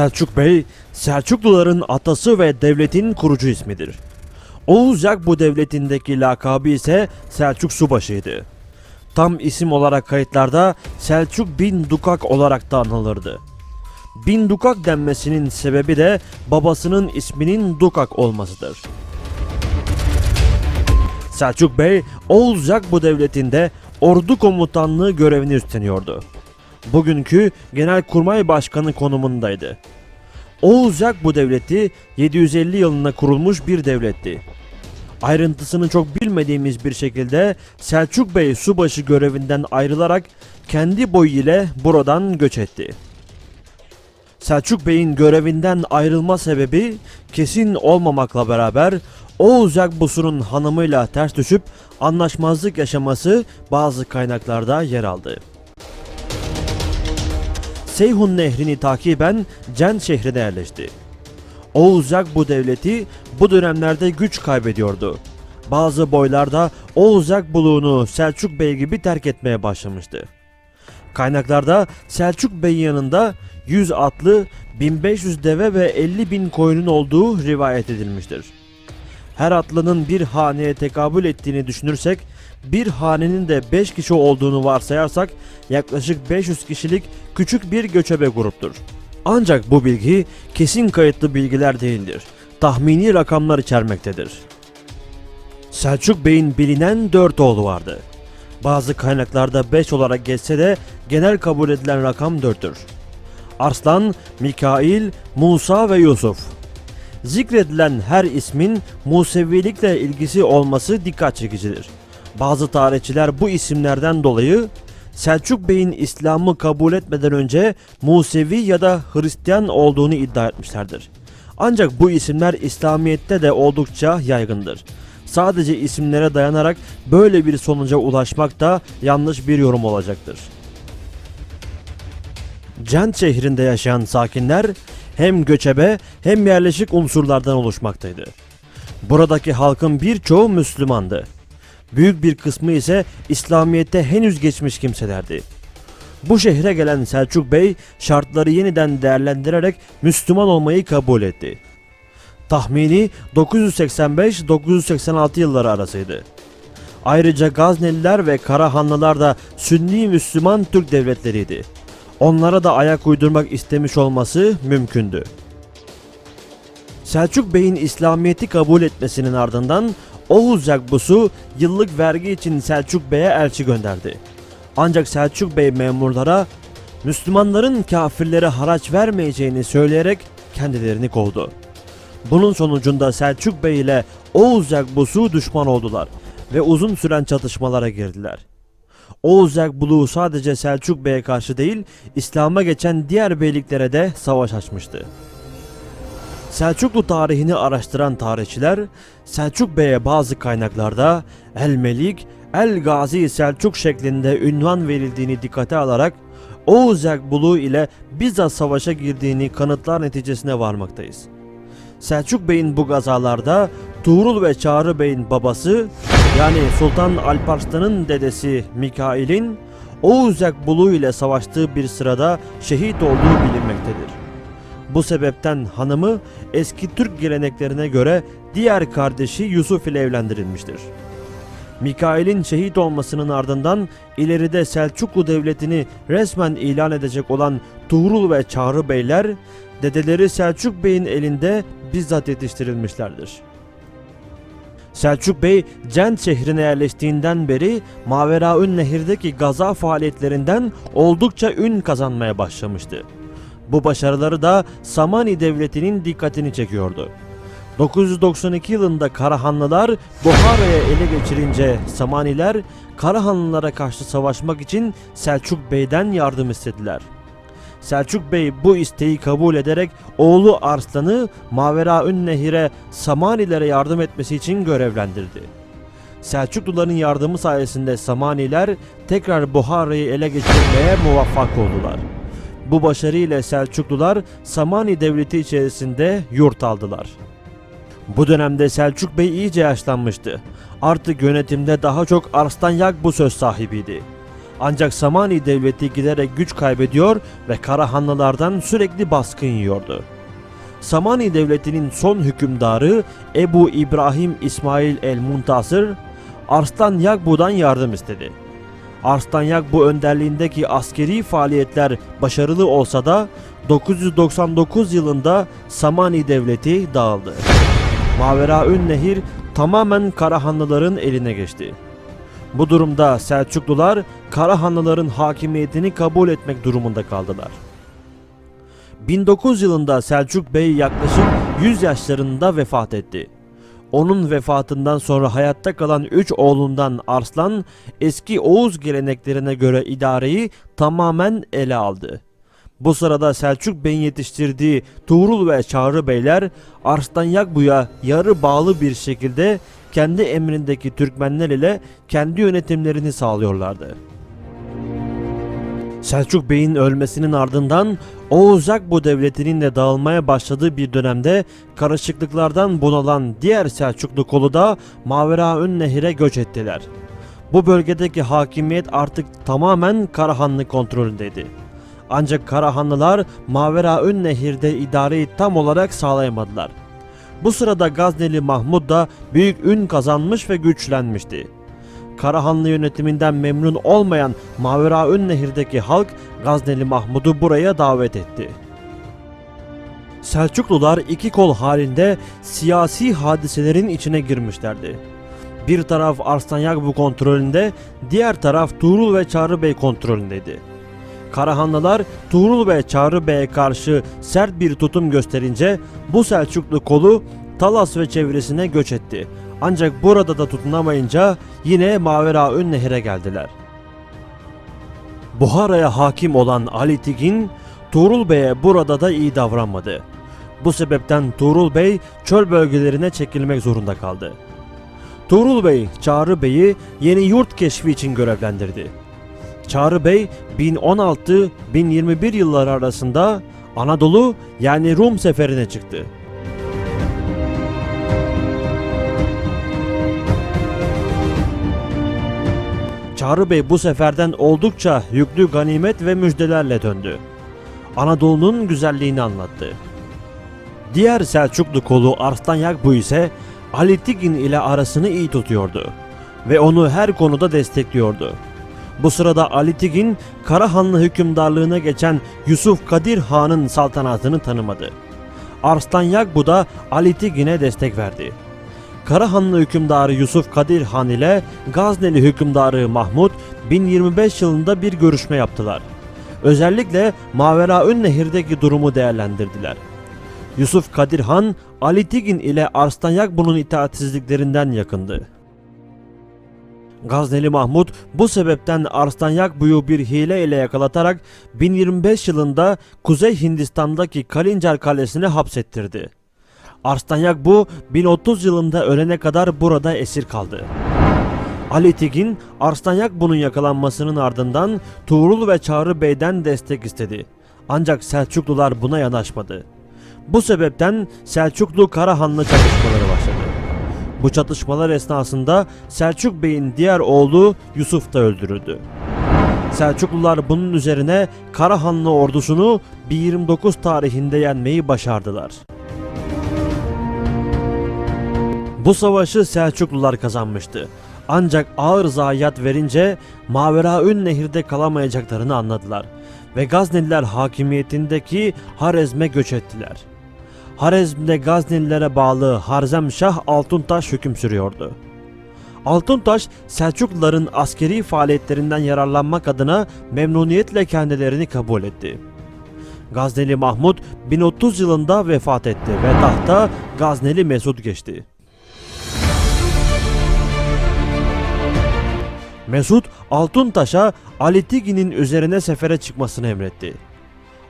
Selçuk Bey, Selçukluların atası ve devletin kurucu ismidir. Oğuz Yak bu devletindeki lakabı ise Selçuk Subaşı'ydı. Tam isim olarak kayıtlarda Selçuk bin Dukak olarak da anılırdı. Bin Dukak denmesinin sebebi de babasının isminin Dukak olmasıdır. Selçuk Bey, Oğuz Yak bu devletinde ordu komutanlığı görevini üstleniyordu. Bugünkü Genelkurmay Başkanı konumundaydı. Oğuz Yak bu devleti 750 yılında kurulmuş bir devletti. Ayrıntısını çok bilmediğimiz bir şekilde Selçuk Bey subaşı görevinden ayrılarak kendi boyu ile buradan göç etti. Selçuk Bey'in görevinden ayrılma sebebi kesin olmamakla beraber Oğuz Yakbusu'nun hanımıyla ters düşüp anlaşmazlık yaşaması bazı kaynaklarda yer aldı. Seyhun Nehri'ni takiben Cen şehrine yerleşti. Oğuz Yak bu devleti bu dönemlerde güç kaybediyordu. Bazı boylarda Oğuz Yak buluğunu Selçuk Bey gibi terk etmeye başlamıştı. Kaynaklarda Selçuk Bey'in yanında 100 atlı, 1500 deve ve 50 bin koyunun olduğu rivayet edilmiştir. Her atlının bir haneye tekabül ettiğini düşünürsek, bir hanenin de 5 kişi olduğunu varsayarsak yaklaşık 500 kişilik küçük bir göçebe gruptur. Ancak bu bilgi kesin kayıtlı bilgiler değildir. Tahmini rakamlar içermektedir. Selçuk Bey'in bilinen 4 oğlu vardı. Bazı kaynaklarda 5 olarak geçse de genel kabul edilen rakam 4'tür. Arslan, Mikail, Musa ve Yusuf. Zikredilen her ismin Musevilikle ilgisi olması dikkat çekicidir. Bazı tarihçiler bu isimlerden dolayı Selçuk Bey'in İslam'ı kabul etmeden önce Musevi ya da Hristiyan olduğunu iddia etmişlerdir. Ancak bu isimler İslamiyet'te de oldukça yaygındır. Sadece isimlere dayanarak böyle bir sonuca ulaşmak da yanlış bir yorum olacaktır. Cent şehrinde yaşayan sakinler hem göçebe hem yerleşik unsurlardan oluşmaktaydı. Buradaki halkın birçoğu Müslümandı. Büyük bir kısmı ise İslamiyet'te henüz geçmiş kimselerdi. Bu şehre gelen Selçuk Bey şartları yeniden değerlendirerek Müslüman olmayı kabul etti. Tahmini 985-986 yılları arasıydı. Ayrıca Gazneliler ve Karahanlılar da Sünni Müslüman Türk devletleriydi. Onlara da ayak uydurmak istemiş olması mümkündü. Selçuk Bey'in İslamiyet'i kabul etmesinin ardından Oğuz Yakbusu yıllık vergi için Selçuk Bey'e elçi gönderdi. Ancak Selçuk Bey memurlara Müslümanların kafirlere haraç vermeyeceğini söyleyerek kendilerini kovdu. Bunun sonucunda Selçuk Bey ile Oğuz Yakbusu düşman oldular ve uzun süren çatışmalara girdiler. Oğuz Yakbulu sadece Selçuk Bey'e karşı değil, İslam'a geçen diğer beyliklere de savaş açmıştı. Selçuklu tarihini araştıran tarihçiler, Selçuk Bey'e bazı kaynaklarda El Melik, El Gazi Selçuk şeklinde ünvan verildiğini dikkate alarak Oğuz Yakbulu ile bizzat savaşa girdiğini kanıtlar neticesine varmaktayız. Selçuk Bey'in bu gazalarda Tuğrul ve Çağrı Bey'in babası yani Sultan Alparslan'ın dedesi Mikail'in Oğuz Yakbulu ile savaştığı bir sırada şehit olduğu bilinmektedir. Bu sebepten hanımı eski Türk geleneklerine göre diğer kardeşi Yusuf ile evlendirilmiştir. Mikail'in şehit olmasının ardından ileride Selçuklu Devleti'ni resmen ilan edecek olan Tuğrul ve Çağrı Beyler, dedeleri Selçuk Bey'in elinde bizzat yetiştirilmişlerdir. Selçuk Bey, Cent şehrine yerleştiğinden beri Maveraün Nehir'deki gaza faaliyetlerinden oldukça ün kazanmaya başlamıştı. Bu başarıları da Samani Devleti'nin dikkatini çekiyordu. 992 yılında Karahanlılar Buhara'ya ele geçirince Samaniler Karahanlılara karşı savaşmak için Selçuk Bey'den yardım istediler. Selçuk Bey bu isteği kabul ederek oğlu Arslan'ı Maveraün Nehir'e Samanilere yardım etmesi için görevlendirdi. Selçukluların yardımı sayesinde Samaniler tekrar Buhara'yı ele geçirmeye muvaffak oldular. Bu başarı ile Selçuklular Samani Devleti içerisinde yurt aldılar. Bu dönemde Selçuk Bey iyice yaşlanmıştı. Artık yönetimde daha çok Arslan Yak bu söz sahibiydi. Ancak Samani devleti giderek güç kaybediyor ve Karahanlılardan sürekli baskın yiyordu. Samani devletinin son hükümdarı Ebu İbrahim İsmail el-Muntasır, Arslan Yagbu'dan yardım istedi. Arslan Yagbu önderliğindeki askeri faaliyetler başarılı olsa da 999 yılında Samani devleti dağıldı. Maveraün Nehir tamamen Karahanlıların eline geçti. Bu durumda Selçuklular Karahanlıların hakimiyetini kabul etmek durumunda kaldılar. 1900 yılında Selçuk Bey yaklaşık 100 yaşlarında vefat etti. Onun vefatından sonra hayatta kalan 3 oğlundan Arslan eski Oğuz geleneklerine göre idareyi tamamen ele aldı. Bu sırada Selçuk Bey'in yetiştirdiği Tuğrul ve Çağrı Beyler Arslan Yakbu'ya yarı bağlı bir şekilde kendi emrindeki Türkmenler ile kendi yönetimlerini sağlıyorlardı. Selçuk Bey'in ölmesinin ardından Oğuz Akbu devletinin de dağılmaya başladığı bir dönemde karışıklıklardan bunalan diğer Selçuklu kolu da Maveraün Nehir'e göç ettiler. Bu bölgedeki hakimiyet artık tamamen Karahanlı kontrolündeydi. Ancak Karahanlılar Maveraün Nehir'de idareyi tam olarak sağlayamadılar. Bu sırada Gazneli Mahmud da büyük ün kazanmış ve güçlenmişti. Karahanlı yönetiminden memnun olmayan Maveraün Nehir'deki halk Gazneli Mahmud'u buraya davet etti. Selçuklular iki kol halinde siyasi hadiselerin içine girmişlerdi. Bir taraf Arslan bu kontrolünde, diğer taraf Tuğrul ve Çağrı Bey kontrolündeydi. Karahanlılar Tuğrul ve Çağrı Bey'e karşı sert bir tutum gösterince bu Selçuklu kolu Talas ve çevresine göç etti. Ancak burada da tutunamayınca yine Maveraün Nehir'e geldiler. Buhara'ya hakim olan Ali Tigin, Tuğrul Bey'e burada da iyi davranmadı. Bu sebepten Tuğrul Bey çöl bölgelerine çekilmek zorunda kaldı. Tuğrul Bey, Çağrı Bey'i yeni yurt keşfi için görevlendirdi. Çağrı Bey 1016-1021 yılları arasında Anadolu yani Rum seferine çıktı. Çağrı Bey bu seferden oldukça yüklü ganimet ve müjdelerle döndü. Anadolu'nun güzelliğini anlattı. Diğer Selçuklu kolu Arslan Yakbu ise Ali Tigin ile arasını iyi tutuyordu ve onu her konuda destekliyordu. Bu sırada Ali Tigin Karahanlı hükümdarlığına geçen Yusuf Kadir Han'ın saltanatını tanımadı. Arslan Yakbu da Ali Tigin'e destek verdi. Karahanlı hükümdarı Yusuf Kadir Han ile Gazneli hükümdarı Mahmud 1025 yılında bir görüşme yaptılar. Özellikle Maveraün Nehir'deki durumu değerlendirdiler. Yusuf Kadir Han, Ali Tigin ile Arslan Yakbu'nun itaatsizliklerinden yakındı. Gazneli Mahmud bu sebepten Arslan Yakbu'yu bir hile ile yakalatarak 1025 yılında Kuzey Hindistan'daki Kalincar Kalesi'ne hapsettirdi. Arslan Yakbu 1030 yılında ölene kadar burada esir kaldı. Ali Tigin, Arslan Yakbu'nun yakalanmasının ardından Tuğrul ve Çağrı Bey'den destek istedi. Ancak Selçuklular buna yanaşmadı. Bu sebepten Selçuklu Karahanlı çatışmaları başladı. Bu çatışmalar esnasında Selçuk Bey'in diğer oğlu Yusuf da öldürüldü. Selçuklular bunun üzerine Karahanlı ordusunu 1029 tarihinde yenmeyi başardılar. Bu savaşı Selçuklular kazanmıştı. Ancak ağır zayiat verince Maveraün nehirde kalamayacaklarını anladılar ve Gazneliler hakimiyetindeki Harezm'e göç ettiler. Harezm'de Gaznelilere bağlı Harzemşah Altuntaş hüküm sürüyordu. Altuntaş, Selçukluların askeri faaliyetlerinden yararlanmak adına memnuniyetle kendilerini kabul etti. Gazneli Mahmud 1030 yılında vefat etti ve tahta Gazneli Mesud geçti. Mesud Altuntaş'a Ali Tigi'nin üzerine sefere çıkmasını emretti.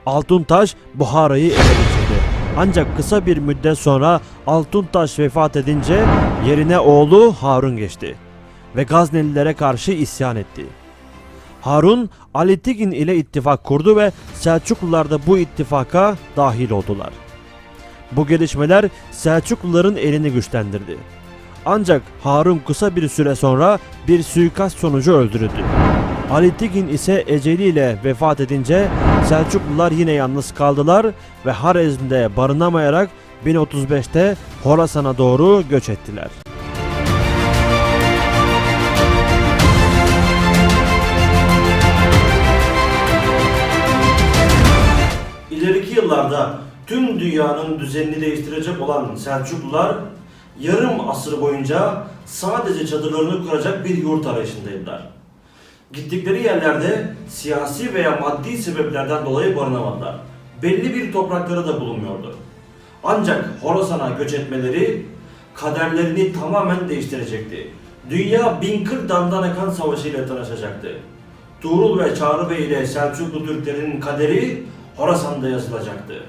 Altuntaş Buhara'yı ele geçirdi. Ancak kısa bir müddet sonra Altuntaş vefat edince yerine oğlu Harun geçti ve Gaznelilere karşı isyan etti. Harun Ali Tigin ile ittifak kurdu ve Selçuklular da bu ittifaka dahil oldular. Bu gelişmeler Selçukluların elini güçlendirdi. Ancak Harun kısa bir süre sonra bir suikast sonucu öldürüldü. Ali Tekin ise eceliyle vefat edince Selçuklular yine yalnız kaldılar ve Harezm'de barınamayarak 1035'te Horasan'a doğru göç ettiler. İleriki yıllarda tüm dünyanın düzenini değiştirecek olan Selçuklular yarım asır boyunca sadece çadırlarını kuracak bir yurt arayışındaydılar. Gittikleri yerlerde siyasi veya maddi sebeplerden dolayı barınamadılar. Belli bir toprakları da bulunmuyordu. Ancak Horasan'a göç etmeleri kaderlerini tamamen değiştirecekti. Dünya 1040 damdan akan savaşıyla tanışacaktı. Tuğrul ve Çağrı Bey ile Selçuklu Türklerin kaderi Horasan'da yazılacaktı.